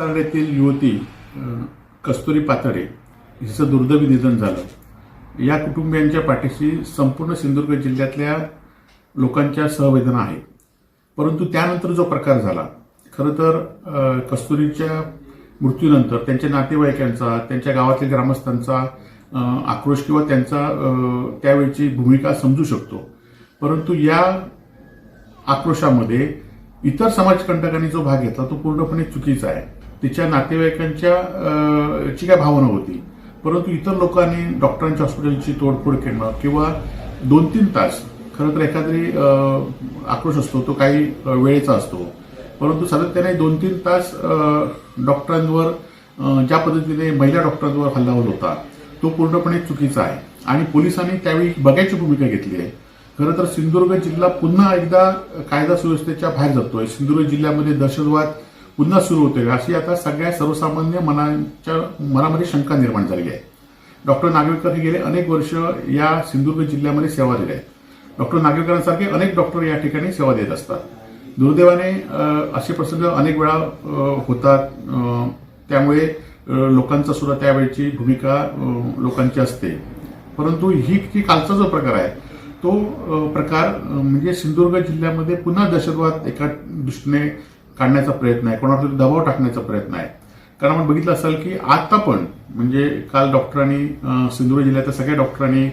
येथील युवती कस्तुरी पातळे हिचं दुर्दैवी निधन झालं. या कुटुंबियांच्या पाठीशी संपूर्ण सिंधुदुर्ग जिल्ह्यातल्या लोकांच्या सहवेदना आहेत. परंतु त्यानंतर जो प्रकार झाला खरं तर कस्तुरीच्या मृत्यूनंतर त्यांच्या नातेवाईकांचा त्यांच्या गावातील ग्रामस्थांचा आक्रोश किंवा त्यांचा त्यावेळची भूमिका समजू शकतो. परंतु या आक्रोशामध्ये इतर समाजकंटकांनी जो भाग घेतला तो पूर्णपणे चुकीचा आहे. तिच्या नातेवाईकांच्या ची काय भावना होती? परंतु इतर लोकांनी डॉक्टरांच्या हॉस्पिटलची तोडफोड करणं किंवा दोन तीन तास खरं तर एखादी आक्रोश असतो तो काही वेळेचा असतो. परंतु सातत्याने दोन तीन तास डॉक्टरांवर ज्या पद्धतीने महिला डॉक्टरांवर हल्ला होत होता तो पूर्णपणे चुकीचा आहे. आणि पोलिसांनी त्यावेळी बघायची भूमिका घेतली आहे. खरं तर सिंधुदुर्ग जिल्हा पुन्हा एकदा कायदा सुव्यवस्थेच्या बाहेर जातोय. सिंधुदुर्ग जिल्ह्यामध्ये दहशतवाद पुन्हा सुरू होते. अशी आता सगळ्या सर्वसामान्य मनाच्या मनामध्ये शंका निर्माण झाली आहे. डॉक्टर नागवेकर हे गेले अनेक वर्ष या सिंधुदुर्ग जिल्ह्यामध्ये सेवा दिल्या आहेत डॉक्टर नागवेकरांसारखे अनेक डॉक्टर या ठिकाणी सेवा देत असतात. दुर्दैवाने असे प्रसंग अनेक वेळा होतात. त्यामुळे लोकांचा सुद्धा त्यावेळची भूमिका लोकांची असते. परंतु ही की कालचा जो प्रकार आहे तो प्रकार म्हणजे सिंधुदुर्ग जिल्ह्यामध्ये पुन्हा दहशतवाद एका दृष्टीने काढण्याचा प्रयत्न आहे. कोणावर तरी दबाव टाकण्याचा प्रयत्न आहे. कारण आपण बघितलं असाल की आता पण म्हणजे काल डॉक्टरांनी सिंधुदुर्ग जिल्ह्यातल्या सगळ्या डॉक्टरांनी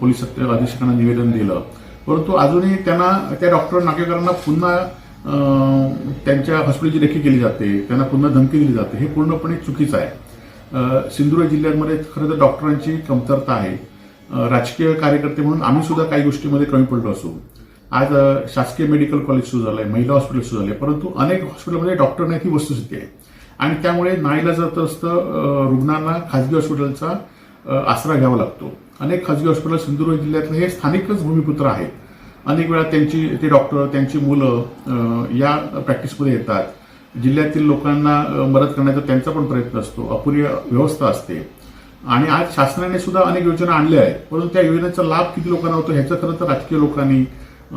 पोलीस अधीक्षकांना निवेदन दिलं. परंतु अजूनही त्यांना त्या डॉक्टर नागरिकांना पुन्हा त्यांच्या हॉस्पिटलची रेखी केली जाते. त्यांना पुन्हा धमकी दिली जाते. हे पूर्णपणे चुकीचं आहे. सिंधुदुर्ग जिल्ह्यामध्ये खरं तर डॉक्टरांची कमतरता आहे. राजकीय कार्यकर्ते म्हणून आम्ही सुद्धा काही गोष्टीमध्ये कमी पडलो असू. आज शासकीय मेडिकल कॉलेज सुरू झालंय महिला हॉस्पिटल सुरू झाले परंतु अनेक हॉस्पिटलमध्ये डॉक्टर नाही ही वस्तुस्थिती आहे. आणि त्यामुळे नाईलाजास्त रुग्णांना खाजगी हॉस्पिटलचा आसरा घ्यावा लागतो. अनेक खाजगी हॉस्पिटल सिंधुदुर्ग जिल्ह्यातले हे स्थानिकच भूमिपुत्र आहेत. अनेक वेळा त्यांची ते डॉक्टर त्यांची मुलं या प्रॅक्टिसमध्ये येतात. जिल्ह्यातील लोकांना मदत करण्याचा त्यांचा पण प्रयत्न असतो. अपुरी व्यवस्था असते. आणि आज शासनाने सुद्धा अनेक योजना आणल्या आहेत. परंतु त्या योजनेचा लाभ किती लोकांना होतो ह्याचं खरं तर राजकीय लोकांनी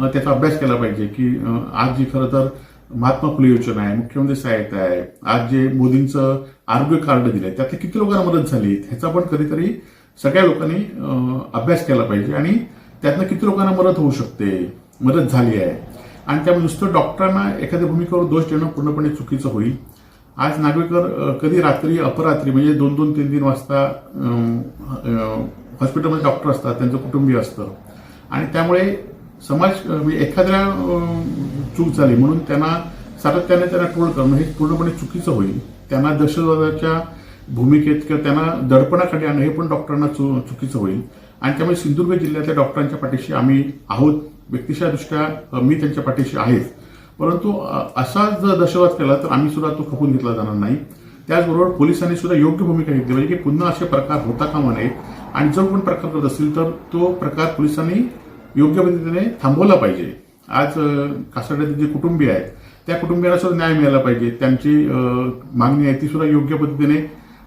त्याचा अभ्यास केला पाहिजे की आज जी खरं तर महात्मा फुले योजना आहे मुख्यमंत्री सहायता आहे आज जे मोदींचं आरोग्य कार्ड दिलंय त्यातली किती लोकांना मदत झाली ह्याचा पण कधीतरी सगळ्या लोकांनी अभ्यास केला पाहिजे आणि त्यातनं किती लोकांना मदत होऊ शकते मदत झाली आहे. आणि त्यामुळे नुसतं डॉक्टरांना एखाद्या भूमिकेवर दोष देणं पूर्णपणे चुकीचं होईल. आज नागवेकर कधी रात्री अपरात्री म्हणजे दोन दोन तीन तीन वाजता हॉस्पिटलमध्ये डॉक्टर असतात त्यांचं कुटुंबीय असतं. आणि त्यामुळे समाज म्हणजे एखाद्या चूक झाली म्हणून त्यांना सातत्याने त्यांना ट्रोल करणं हे पूर्णपणे चुकीचं होईल. त्यांना दहशतवादाच्या भूमिकेत किंवा त्यांना दडपणाखाली आणणं हे पण डॉक्टरांना चु- चुकीचं होईल. आणि त्यामुळे सिंधुदुर्ग जिल्ह्यातल्या डॉक्टरांच्या पाठीशी आम्ही आहोत. व्यक्तिशा दृष्ट्या मी त्यांच्या पाठीशी आहेच परंतु असा जर दहशतवाद केला तर आम्ही सुद्धा तो खपून घेतला जाणार नाही. त्याचबरोबर पोलिसांनी सुद्धा योग्य भूमिका घेतली पाहिजे की पुन्हा असे प्रकार होता कामा नयेत आणि जो पण प्रकार करत असतील तर तो प्रकार पोलिसांनी योग्य पद्धतीने थांबवला पाहिजे. आज अ, जे कुटुंबीय आहेत त्या कुटुंबियांना सुद्धा न्याय मिळाला पाहिजे. त्यांची मागणी आहे ती सुद्धा योग्य पद्धतीने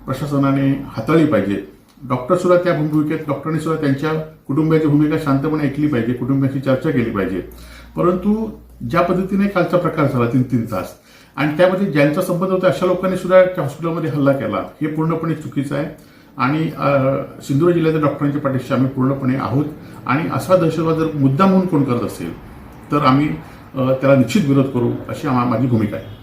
प्रशासनाने हाताळली पाहिजे. डॉक्टर सुद्धा त्या भूमिकेत डॉक्टरांनी सुद्धा त्यांच्या कुटुंबियाची भूमिका शांतपणे ऐकली पाहिजे कुटुंबियांशी चर्चा केली पाहिजे. परंतु ज्या पद्धतीने कालचा प्रकार झाला तीन तीन तास आणि त्यामध्ये ज्यांचा संबंध होता अशा लोकांनी सुद्धा त्या हॉस्पिटलमध्ये हल्ला केला. हे पूर्णपणे चुकीचं आहे. आणि सिंधुदुर्ग जिल्ह्याच्या डॉक्टरांच्या पाठीशी आम्ही पूर्णपणे आहोत. आणि असा दहशतवाद जर मुद्दा म्हणून कोण करत असेल तर आम्ही त्याला निश्चित विरोध करू अशी आम्हा- माझी भूमिका आहे.